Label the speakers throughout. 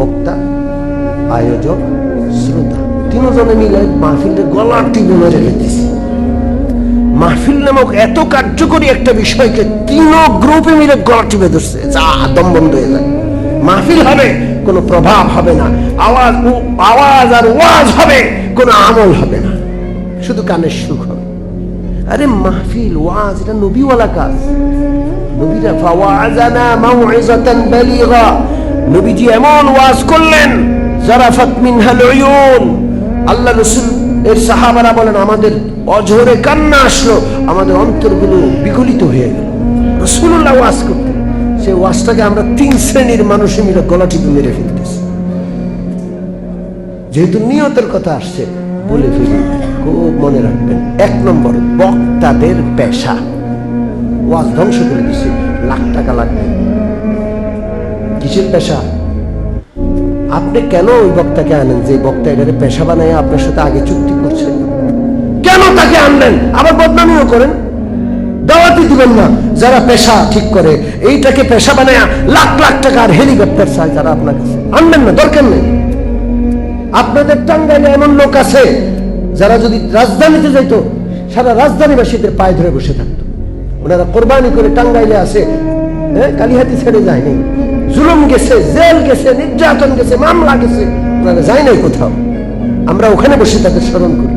Speaker 1: বক্তা, আয়োজক, শ্রোতা। তিনজনে মিলে মাহফিলের গলার টিপে মেরে ফেলতেছে মাহফিল নামক এত কার্যকরী একটা বিষয়কে তিন গ্রুপে মিলে গলা টিপে ধরছে। যা দম বন্ধ হয়ে যায়। মাহফিল হবে, কোনো প্রভাব হবে না। আওয়াজ আওয়াজ আর ওয়াজ হবে, কোনো আমল হবে না। শুধু কানের সুখ হবে। আরে মাহফিল, ওয়াজ, এটা নবীওয়ালা কাজ। নবীরা, ফাওয়াজানা মাউইজাতান বালিগা। নবীজি এমন ওয়াজ করলেন, জারাফাত মিনহাল উয়ুন। আল্লাহ রাসূল, এর সাহাবারা বলেন, আমাদের অঝরে কান্না আসলো, আমাদের অন্তরগুলো বিগলিত হয়ে গেল। রাসূলুল্লাহ ওয়াজ করতেন। সেই ওয়াজটাকে আমরা তিন শ্রেণির মানুষ মিলে গলা টিপে মেরে ফেলতেছি। যেহেতু নিয়তের কথা আসছে, বলে ফেলি, খুব মনে রাখবেন, এক নম্বর, বক্তাদের পেশা। ওয়াজ ধ্বংস করে দিছে লাখ টাকা লাগবে। কিসের পেশা? আপনি কেন ওই বক্তাকে আনেন যে বক্তা এটাকে পেশা বানায় আপনার সাথে আগে চুক্তি করছে? কেন তাকে আনলেন? আবার বদনামিও করেন? দাওয়াতি দিবেন না। যারা পেশা ঠিক করে, এইটাকে পেশা বানায় লাখ লাখ টাকার হেলিকপ্টার চায় যারা আপনার কাছে। আনবেন না, দরকার নেই। আপনাদের টাঙ্গাইলে এমন লোক আছে, যারা যদি রাজধানীতে যাইতো, সারা রাজধানীবাসীদের পায়ে ধরে বসে থাকতো। ওনারা কোরবানি করে টাঙ্গাইলে আছে হ্যাঁ কালিহাতি ছেড়ে যায়নি জুলুম গেছে, জেল গেছে, নির্যাতন গেছে, মামলা গেছে, ওনারা যায় নাই কোথাও। আমরা ওখানে বসে তাদের স্মরণ করি।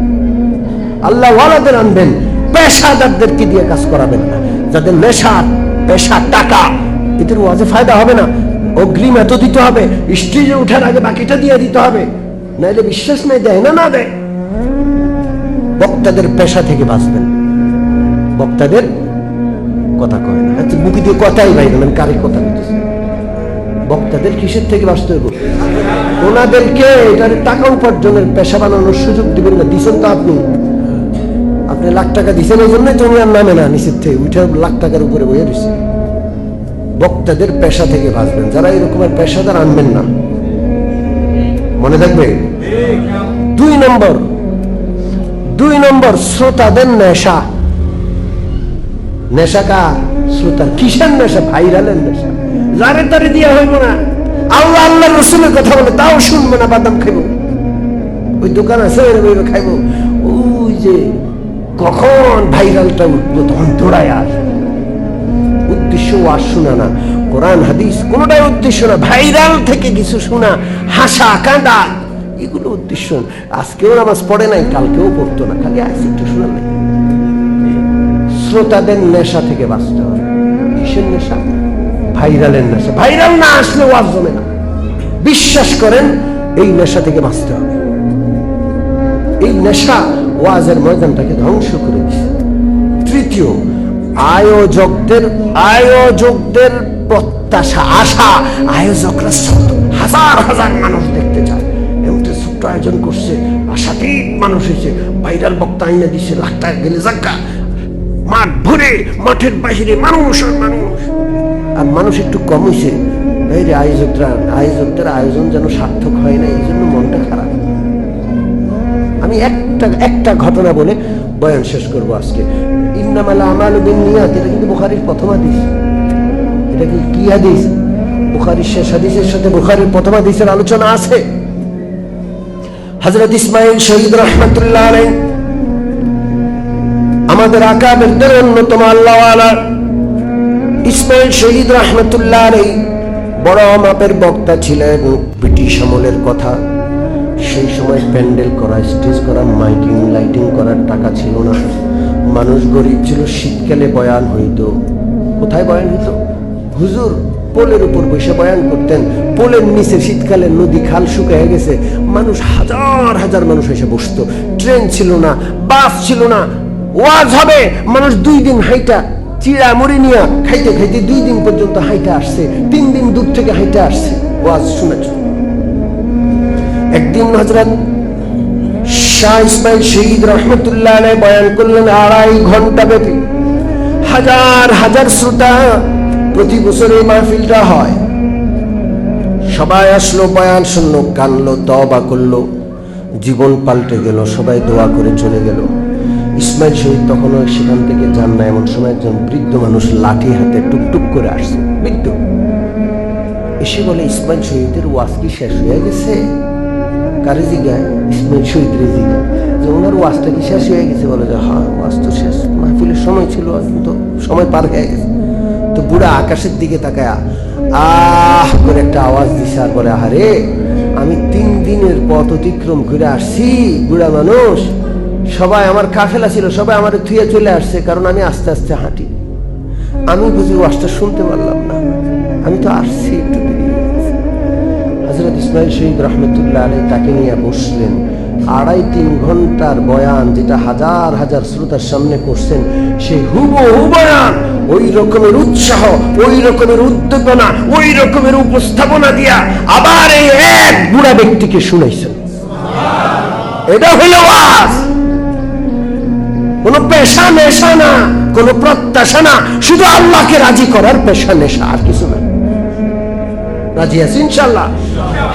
Speaker 1: আল্লাহ ওয়ালাদের আনবেন, পেশাদারদেরকে দিয়ে কাজ করাবেন না। যাদের নেশা, পেশা, টাকা, এদের ওয়াজে ফায়দা হবে না। অগ্রিম এত দিতে হবে স্টেজে উঠার আগে বাকিটা দিয়ে দিতে হবে। নাইলে বিশ্বাস নেই, দেয় না না দেয়। বক্তাদের পেশা থেকে বাঁচবেন। বক্তাদের কথা কয় না। আচ্ছা দিয়ে কথাই বাইরে কারে কথা বলতেছি? বক্তাদের কিসের থেকে বাঁচতে হবে ওনাদেরকে এটার টাকা উপার্জনের পেশা বানানোর সুযোগ দিবেন না দিচ্ছেন তো আপনি। আপনি লাখ টাকা দিচ্ছেন এই জন্যই তো আর নামে না নিচের থেকে, উঠে লাখ টাকার উপরে বইয়ে দিচ্ছে বক্তাদের পেশা থেকে বাঁচবেন, যারা এরকমের পেশাদার আনবেন না। মনে থাকবে? দুই নম্বর দুই নম্বর শ্রোতাদের নেশা। নেশা কার? শ্রোতার কিসের নেশা? ভাইরালের নেশা। যারে তারে দিয়া হইব না। আল্লাহ আল্লাহ রসুলের কথা বলে, তাও শুনব না, বাদাম খাইব। ওই দোকান আছে, ওই ওই খাইব। ওই যে কখন ভাইরালটা উঠবো তখন দৌড়ায় আসবে উদ্দেশ্য ওয়াজ শোনা না। কোরআন, হাদিস, কোনোটাই উদ্দেশ্য না। ভাইরাল থেকে কিছু শোনা, হাসা, কাঁদা, এগুলো উদ্দেশ্য আজকেও নামাজ পড়ে নাই, কালকেও পড়তো না, খালি আজ একটু শোনা নাই শ্রোতাদের নেশা থেকে বাঁচতে হবে। কিসের নেশা? ভাইরালের নেশা। ভাইরাল না আসলে ওয়াজ জমে না। বিশ্বাস করেন, এই নেশা থেকে বাঁচতে হবে। এই নেশা ওয়াজের ময়দানটাকে ধ্বংস করে দিচ্ছে তৃতীয়, আয়োজকদের আয়োজকদের প্রত্যাশা, আশা। আয়োজকরা শত হাজার হাজার মানুষ দেখতে চায়। এমন ছোট্ট আয়োজন করছে, আশাতীত মানুষ হয়েছে। ভাইরাল বক্তা আইনে দিচ্ছে লাখ টাকা গেলে যাক্কা মাঠ ভরে, মাঠের বাহিরে মানুষ আর মানুষ। আর মানুষ একটু কম হয়েছে এই যে আয়োজকরা আয়োজকদের আয়োজন যেন সার্থক হয় না, এই জন্য মনটা খারাপ। আমি একটা একটা ঘটনা বলে বয়ান শেষ করব আজকে। ইন্নামালা আমাল বিন নিয়াত এটা কিন্তু বুখারীর প্রথম হাদিস। এটা কি কি হাদিস? বুখারীর শেষ হাদিসের সাথে বুখারীর প্রথম হাদিসের আলোচনা আছে। হযরত ইসমাইল শহীদ রহমাতুল্লাহ আলাইহি। আমাদের আকাবেরদের অন্যতম আল্লাহ ইসমাইল শহীদ রহমতুল্লাহ আলাইহি বড় মাপের বক্তা ছিলেন ব্রিটিশ আমলের কথা। সেই সময় প্যান্ডেল করা, স্টেজ করা, মাইকিং, লাইটিং করার টাকা ছিল না। মানুষ গরিব ছিল, শীতকালে বয়ান হইতো। কোথায় বয়ান হইতো? হুজুর, পোলের উপর বসে বয়ান করতেন। পোলের নিচে শীতকালে নদী খাল শুকিয়ে গেছে। মানুষ হাজার হাজার মানুষ এসে বসতো। ট্রেন ছিল না, বাস ছিল না। ওয়াজ হবে। মানুষ দুই দিন হাইটা চিড়া মুড়ি নিয়ে খাইতে খাইতে দুই দিন পর্যন্ত হাইটা আসছে, তিন দিন দূর থেকে হাইটা আসছে। ওয়াজ শুনেছ? একদিন হজরত শাহ ইসমাইল শহীদ রহমতুল্লাহ বয়ান করলেন, আড়াই ঘণ্টা ব্যাপী। হাজার হাজার শ্রোতা প্রতি বছর এই মাহফিলটা হয়। সবাই আসলো, বয়ান শুনলো, কানলো তবা করল, জীবন পাল্টে গেল, সবাই দোয়া করে চলে গেল। ইসমাইল শহীদ তখনও সেখান থেকে যান না। এমন সময় একজন বৃদ্ধ মানুষ লাঠি হাতে টুকটুক করে আসছে। বৃদ্ধ। এসে বলে, ইসমাইল শহীদের ওয়াজ কি শেষ হয়ে গেছে? কারে জিগায় ইসমাইল শহীদ রে যে ওনার ওয়াজটা কি শেষ হয়ে গেছে? বলে, যে হ্যাঁ ওয়াজ তো শেষ। মাহফিলের সময় ছিল কিন্তু সময় পার হয়ে গেছে। তো বুড়া আকাশের দিকে তাকায়, আহ! করে একটা আওয়াজ দিছে আর বলে, আহারে, আমি তিন দিনের পথ অতিক্রম করে আসছি, বুড়া মানুষ। সবাই আমার কাফেলা ছিল, সবাই আমার থুয়ে চলে আসছে, কারণ আমি আস্তে আস্তে হাঁটি। আমি বুঝি ওয়াজটা শুনতে পারলাম না। আমি তো আসছি একটু দেরি হজরত ইসমাইল শহীদ রহমতুল্লাহ আলী তাকে নিয়ে বসলেন। আড়াই তিন ঘণ্টার বয়ান যেটা হাজার হাজার শ্রোতার সামনে করছেন সেই হুবহু বয়ান। ওই রকমের উৎসাহ, ওই রকমের উদ্দীপনা, ওই রকমের উপস্থাপনা দিয়া আবার এই এক বুড়া ব্যক্তিকে শুনাইছেন। এটা হইল ওয়াজ। কোন পেশা নেশা না, কোন প্রত্যাশা না। শুধু আল্লাহকে রাজি করার পেশা নেশা, আর কিছু না। রাজি আছি ইনশাল্লাহ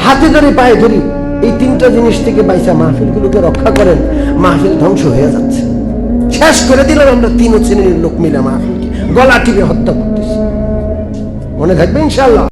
Speaker 1: হাতে ধরে, পায়ে ধরি এই তিনটা জিনিস থেকে বাইসা মাহফিল গুলোকে রক্ষা করেন, মাহফিল ধ্বংস হয়ে যাচ্ছে। শেষ করে দিলাম আমরা তিন শ্রেণির লোক মিলে মাহফিলকে। গলা টিপে হত্যা করতেছি। মনে থাকবে ইনশাল্লাহ